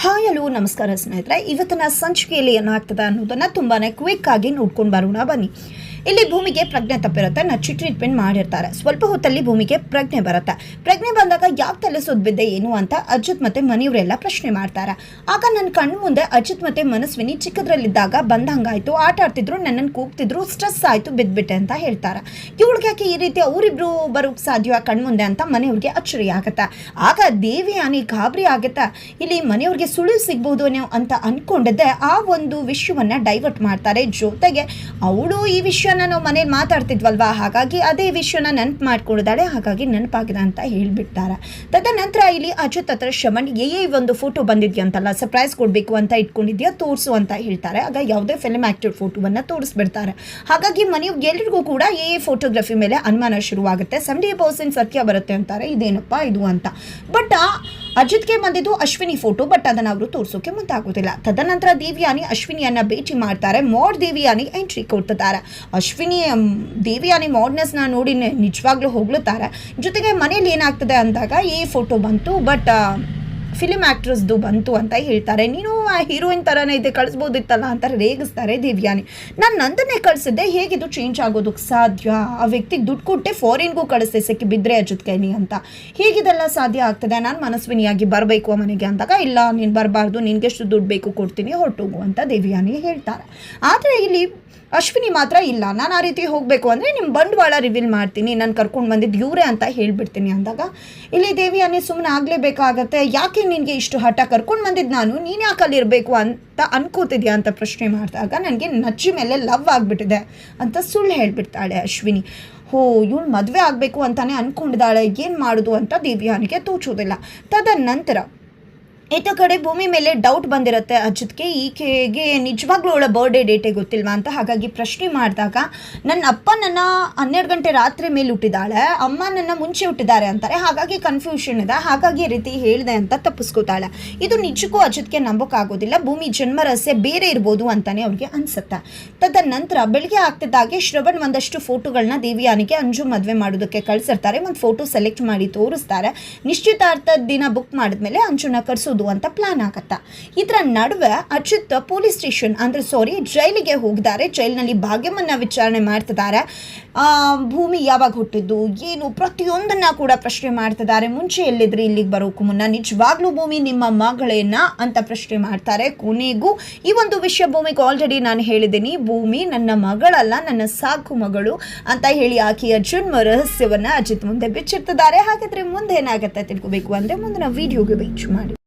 Hi hello ನಮಸ್ಕಾರ ಸ್ನೇಹಿತರೆ. ಇವತ್ತಿನ ಸಂಚಿಕೆಯಲ್ಲಿ ಏನಾಗ್ತದೆ ಅನ್ನೋದನ್ನು ತುಂಬಾ ಕ್ವಿಕ್ ಆಗಿ ನೋಡ್ಕೊಂಡು ಬರೋಣ. ಬನ್ನಿ. ಇಲ್ಲಿ ಭೂಮಿಗೆ ಪ್ರಜ್ಞೆ ತಪ್ಪಿರುತ್ತೆ. ನಚ್ಚಿ ಟ್ರೀಟ್ಮೆಂಟ್ ಮಾಡಿರ್ತಾರೆ. ಸ್ವಲ್ಪ ಹೊತ್ತಲ್ಲಿ ಭೂಮಿಗೆ ಪ್ರಜ್ಞೆ ಬರುತ್ತೆ. ಪ್ರಜ್ಞೆ ಬಂದಾಗ ಯಾವ ತಲೆ ಸುದ್ಬಿದ್ದೆ ಏನು ಅಂತ ಅಜಿತ್ ಮತ್ತೆ ಮನೆಯವರೆಲ್ಲ ಪ್ರಶ್ನೆ ಮಾಡ್ತಾರೆ. ಆಗ ನನ್ನ ಕಣ್ಣು ಮುಂದೆ ಅಜಿತ್ ಮತ್ತೆ ಮನಸ್ವಿನಿ ಚಿಕ್ಕದ್ರಲ್ಲಿದ್ದಾಗ ಬಂದಂಗಾಯ್ತು. ಆಟ ಆಡ್ತಿದ್ರು ನನ್ನನ್ನು ಕೂಗ್ತಿದ್ರು, ಸ್ಟ್ರೆಸ್ ಆಯ್ತು, ಬಿದ್ಬಿಟ್ಟೆ ಅಂತ ಹೇಳ್ತಾರೆ. ಇವಳಿಗೆ ಯಾಕೆ ಈ ರೀತಿ ಅವರಿಬ್ರು ಬರೋಕ್ ಸಾಧ್ಯ ಕಣ್ಮುಂದೆ ಅಂತ ಮನೆಯವ್ರಿಗೆ ಅಚ್ಚರಿ ಆಗುತ್ತೆ. ಆಗ ದೇವಿ ಅನಿ ಗಾಬರಿ ಆಗತ್ತೆ. ಇಲ್ಲಿ ಮನೆಯವ್ರಿಗೆ ಸುಳಿವು ಸಿಗ್ಬೋದು ಅಂತ ಅನ್ಕೊಂಡಿದ್ದೆ. ಆ ಒಂದು ವಿಷಯವನ್ನ ಡೈವರ್ಟ್ ಮಾಡ್ತಾರೆ. ಜೊತೆಗೆ ಅವಳು ಈ ವಿಷಯನ ನಾವು ಮನೇಲಿ ಮಾತಾಡ್ತಿದ್ವಲ್ವಾ? ಹಾಗಾಗಿ ಅದೇ ವಿಷಯನ ನೆನಪು ಮಾಡ್ಕೊಂಡಿದ್ದಾಳೆ ಹಾಗಾಗಿ ನೆನಪಾಗಿದೆ ಅಂತ ಹೇಳಿಬಿಡ್ತಾರೆ ತದನಂತರ ಇಲ್ಲಿ ಅಜಿತ್ ಹತ್ರ ಶಮನ್ ಏ ಒಂದು ಫೋಟೋ ಬಂದಿದ್ಯಂತಲ್ಲ, ಸರ್ಪ್ರೈಸ್ ಕೊಡಬೇಕು ಅಂತ ಇಟ್ಕೊಂಡಿದ್ಯಾ? ತೋರಿಸು ಅಂತ ಹೇಳ್ತಾರೆ. ಆಗ ಯಾವುದೇ ಫಿಲ್ಮ್ ಆ್ಯಕ್ಟರ್ ಫೋಟೋವನ್ನು ತೋರಿಸ್ಬಿಡ್ತಾರೆ. ಹಾಗಾಗಿ ಮನೆಯವ್ರಿಗೆ ಎಲ್ರಿಗೂ ಕೂಡ ಎ ಫೋಟೋಗ್ರಫಿ ಮೇಲೆ ಅನುಮಾನ ಶುರುವಾಗುತ್ತೆ. ಸೆವೆಂಟಿ ಪರ್ಸೆಂಟ್ ಸತ್ಯ ಬರುತ್ತೆ ಅಂತಾರೆ. ಇದೇನಪ್ಪ ಇದು ಅಂತ. ಬಟ್ ಅಜಿತ್ಗೆ ಬಂದಿದ್ದು ಅಶ್ವಿನಿ ಫೋಟೋ, ಬಟ್ ಅದನ್ನು ಅವರು ತೋರಿಸೋಕೆ ಮುಂದಾಗೋದಿಲ್ಲ. ತದನಂತರ ದೇವಿಯಾನಿ ಅಶ್ವಿನಿಯನ್ನ ಭೇಟಿ ಮಾಡ್ತಾರೆ. ಮೋಡ್ ದೇವಿಯಾನಿ ಎಂಟ್ರಿ ಕೊಡ್ತಿದ್ದಾರೆ. ಅಶ್ವಿನಿ ದೇವಿಯಾನಿ ದೇವಿಯಾನಿ ನ ನೋಡಿ ನಿಜವಾಗ್ಲೂ ಹೊಗಳುತ್ತಾರೆ ಜೊತೆಗೆ ಮನೇಲಿ ಏನಾಗ್ತದೆ ಅಂದಾಗ ಈ ಫೋಟೋ ಬಂತು, ಬಟ್ ಫಿಲಿಮ್ ಆ್ಯಕ್ಟ್ರಸ್ದು ಬಂತು ಅಂತ ಹೇಳ್ತಾರೆ. ನೀನು ಆ ಹೀರೋಯಿನ್ ಥರನೇ ಇದೆ, ಕಳಿಸ್ಬೋದಿತ್ತಲ್ಲ ಅಂತ ರೇಗಿಸ್ತಾರೆ ದಿವ್ಯಾನಿ. ನಾನು ನಂದನ್ನೇ ಕಳಿಸಿದ್ದೆ, ಹೇಗಿದು ಚೇಂಜ್ ಆಗೋದಕ್ಕೆ ಸಾಧ್ಯ? ಆ ವ್ಯಕ್ತಿಗೆ ದುಡ್ಡು ಕೊಟ್ಟೆ ಫಾರಿನ್ಗೂ ಕಳಿಸ್ದೆ ಸೆಕ್ಕೆ ಬಿದ್ದರೆ ನೀ ಅಂತ. ಹೇಗಿದೆಲ್ಲ ಸಾಧ್ಯ ಆಗ್ತದೆ? ನಾನು ಮನಸ್ವಿನಿಯಾಗಿ ಬರಬೇಕು ಮನೆಗೆ ಅಂದಾಗ, ಇಲ್ಲ, ನೀನು ಬರಬಾರ್ದು, ನಿನಗೆಷ್ಟು ದುಡ್ಡು ಬೇಕು, ಕೊಡ್ತೀನಿ, ಹೊರಟೋಗು ಅಂತ ದಿವ್ಯಾನಿ ಹೇಳ್ತಾರೆ. ಆದರೆ ಇಲ್ಲಿ ಅಶ್ವಿನಿ ಮಾತ್ರ ಇಲ್ಲ. ನಾನು ಆ ರೀತಿ ಹೋಗಬೇಕು ಅಂದರೆ ನಿಮ್ಮ ಬಂಡವಾಳ ರಿವೀಲ್ ಮಾಡ್ತೀನಿ. ನಾನು ಕರ್ಕೊಂಡು ಬಂದಿದ್ದು ಇವರೇ ಅಂತ ಹೇಳಿಬಿಡ್ತೀನಿ ಅಂದಾಗ, ಇಲ್ಲಿ ದೇವಿ ಅನ್ನಿ ಸುಮ್ಮನೆ ಆಗಲೇಬೇಕಾಗತ್ತೆ. ಯಾಕೆ ನಿನಗೆ ಇಷ್ಟು ಹಠ? ಕರ್ಕೊಂಡು ಬಂದಿದ್ದು ನಾನು. ನೀನು ಯಾಕೆ ಅಲ್ಲಿರಬೇಕು ಅಂತ ಅನ್ಕೋತಿದ್ಯಾ? ಅಂತ ಪ್ರಶ್ನೆ ಮಾಡಿದಾಗ, ನನಗೆ ನಚ್ಚಿ ಮೇಲೆ ಲವ್ ಆಗಿಬಿಟ್ಟಿದೆ ಅಂತ ಸುಳ್ಳು ಹೇಳಿಬಿಡ್ತಾಳೆ ಅಶ್ವಿನಿ. ಹೋ ಇವಳು ಮದುವೆ ಆಗಬೇಕು ಅಂತಾನೆ ಅಂದ್ಕೊಂಡಿದ್ದಾಳೆ ಏನು ಮಾಡೋದು? ಅಂತ ದೇವ್ಯಾನಿಗೆ ತೋಚೋದಿಲ್ಲ. ತದನಂತರ ಈತ ಕಡೆ ಭೂಮಿ ಮೇಲೆ ಡೌಟ್ ಬಂದಿರುತ್ತೆ ಅಜಿತ್ಗೆ ಈಕೆಗೆ ನಿಜವಾಗ್ಲೂ ಅವಳ ಬರ್ಡೇ ಡೇಟೇ ಗೊತ್ತಿಲ್ವಾ ಅಂತ. ಹಾಗಾಗಿ ಪ್ರಶ್ನೆ ಮಾಡಿದಾಗ, ನನ್ನ ಅಪ್ಪ ನನ್ನ ಹನ್ನೆರಡು ಗಂಟೆ ರಾತ್ರಿ ಮೇಲೆ ಹುಟ್ಟಿದಾಳೆ. ಅಮ್ಮ ನನ್ನ ಮುಂಚೆ ಹುಟ್ಟಿದ್ದಾರೆ ಅಂತಾರೆ. ಹಾಗಾಗಿ ಕನ್ಫ್ಯೂಷನ್ ಇದೆ. ಹಾಗಾಗಿ ಈ ರೀತಿ ಹೇಳಿದೆ ಅಂತ ತಪ್ಪಿಸ್ಕೋತಾಳೆ. ಇದು ನಿಜಕ್ಕೂ ಅಜಿತ್ಗೆ ನಂಬೋಕ್ಕಾಗೋದಿಲ್ಲ. ಭೂಮಿ ಜನ್ಮ ರಹಸ್ಯ ಬೇರೆ ಇರ್ಬೋದು ಅಂತಾನೆ ಅವ್ರಿಗೆ ಅನ್ಸುತ್ತೆ. ತದನಂತರ ಬೆಳಿಗ್ಗೆ ಆಗ್ತಿದ್ದಾಗೆ ಶ್ರವಣ್ ಒಂದಷ್ಟು ಫೋಟೋಗಳನ್ನ ದೇವಿಯಾನಿಗೆ, ಅಂಜು ಮದುವೆ ಮಾಡೋದಕ್ಕೆ ಕಳಿಸಿರ್ತಾರೆ. ಒಂದು ಫೋಟೋ ಸೆಲೆಕ್ಟ್ ಮಾಡಿ ತೋರಿಸ್ತಾರೆ. ನಿಶ್ಚಿತಾರ್ಥದ ದಿನ ಬುಕ್ ಮಾಡಿದ್ಮೇಲೆ ಅಂಜುನ ಕರ್ಸೋದು ಅಂತ ಪ್ಲಾನ್ ಆಗತ್ತ. ಇದರ ನಡುವೆ ಅಚ್ಯುತ್ ಪೊಲೀಸ್ ಸ್ಟೇಷನ್ ಅಂದ್ರೆ ಸಾರಿ ಜೈಲಿಗೆ ಹೋಗಿದ್ದಾರೆ. ಜೈಲಿನಲ್ಲಿ ಭಾಗ್ಯಮನ್ನ ವಿಚಾರಣೆ ಮಾಡ್ತಿದ್ದಾರೆ. ಭೂಮಿ ಯಾವಾಗ ಹುಟ್ಟಿದ್ದು, ಏನು ಪ್ರತಿಯೊಂದನ್ನ ಕೂಡ ಪ್ರಶ್ನೆ ಮಾಡ್ತಿದ್ದಾರೆ. ಮುಂಚೆ ಎಲ್ಲಿದ್ರಿ, ಇಲ್ಲಿಗೆ ಬರೋಕ್ಕೂ ಮುನ್ನ? ನಿಜವಾಗ್ಲೂ ಭೂಮಿ ನಿಮ್ಮ ಮಗಳೇನ ಅಂತ ಪ್ರಶ್ನೆ ಮಾಡ್ತಾರೆ. ಕೊನೆಗೂ ಈ ಒಂದು ವಿಷಯ ಭೂಮಿಗೆ ಆಲ್ರೆಡಿ ನಾನು ಹೇಳಿದ್ದೀನಿ. ಭೂಮಿ ನನ್ನ ಮಗಳಲ್ಲ, ನನ್ನ ಸಾಕು ಮಗಳು ಅಂತ ಹೇಳಿ ಆಕೆಯ ಜನ್ಮ ರಹಸ್ಯವನ್ನ ಅಜಿತ್ ಮುಂದೆ ಬಿಚ್ಚಿರ್ತಿದ್ದಾರೆ ಹಾಗಾದ್ರೆ ಮುಂದೆ ಏನಾಗತ್ತೆ ತಿಳ್ಕೋಬೇಕು ಅಂದ್ರೆ ಮುಂದಿನ ವಿಡಿಯೋಗೆ ವೇಚ್ ಮಾಡಿ.